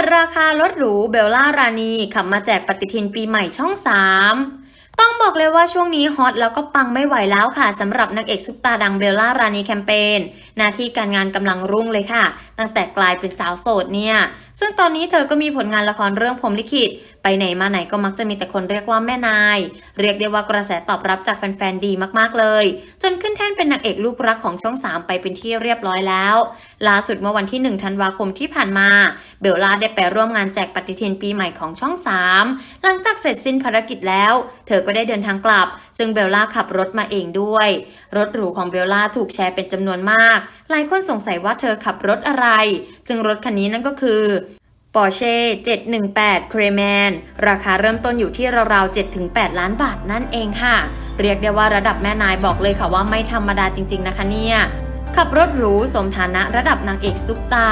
ดราคารถหรูเบลล่ารานีขับมาแจกปฏิทินปีใหม่ช่อง 3 ต้องบอกเลยว่าช่วงนี้ฮอตแล้วก็ปังไม่ไหวแล้วค่ะสำหรับนางเอกซุปตาดังเบลล่ารานีแคมเปญหน้าที่การงานกำลังรุ่งเลยค่ะ ตั้งแต่กลายเป็นสาวโสดเนี่ย ซึ่งตอนนี้เธอก็มีผลงานละครเรื่องพรมลิขิต ไปไหนมาไหนก็มักจะมีแต่คนเรียกว่าแม่นาย เรียกได้ว่ากระแสตอบรับจากแฟนๆดีมากๆเลย จนขึ้นแท่นเป็นนางเอกลูกรักของช่อง 3 ไปเป็นที่เรียบร้อยแล้วล่าสุดเมื่อวันที่ 1 ธันวาคมที่ผ่านมา เบลล่าได้ไปร่วมงานแจกปฏิทินปีใหม่ของช่อง 3 หลังจากเสร็จสิ้นภารกิจแล้ว เธอก็ได้เดินทางกลับ ซึ่งเบลล่าขับรถมาเองด้วย รถหรูของเบลล่าถูกแชร์เป็นจำนวนมาก หลายคนสงสัยว่าเธอขับรถอะไร ซึ่งรถคันนี้นั่นก็คือ Porsche 718 Cayman ราคาเริ่มต้นอยู่ที่ราวๆ 7-8 ล้านบาทนั่นเองค่ะ เรียกได้ว่าระดับแม่นายบอกเลยค่ะว่าไม่ธรรมดาจริง ๆ นะคะเนี่ย ขับรถหรูสมฐานะระดับนางเอกซุปตา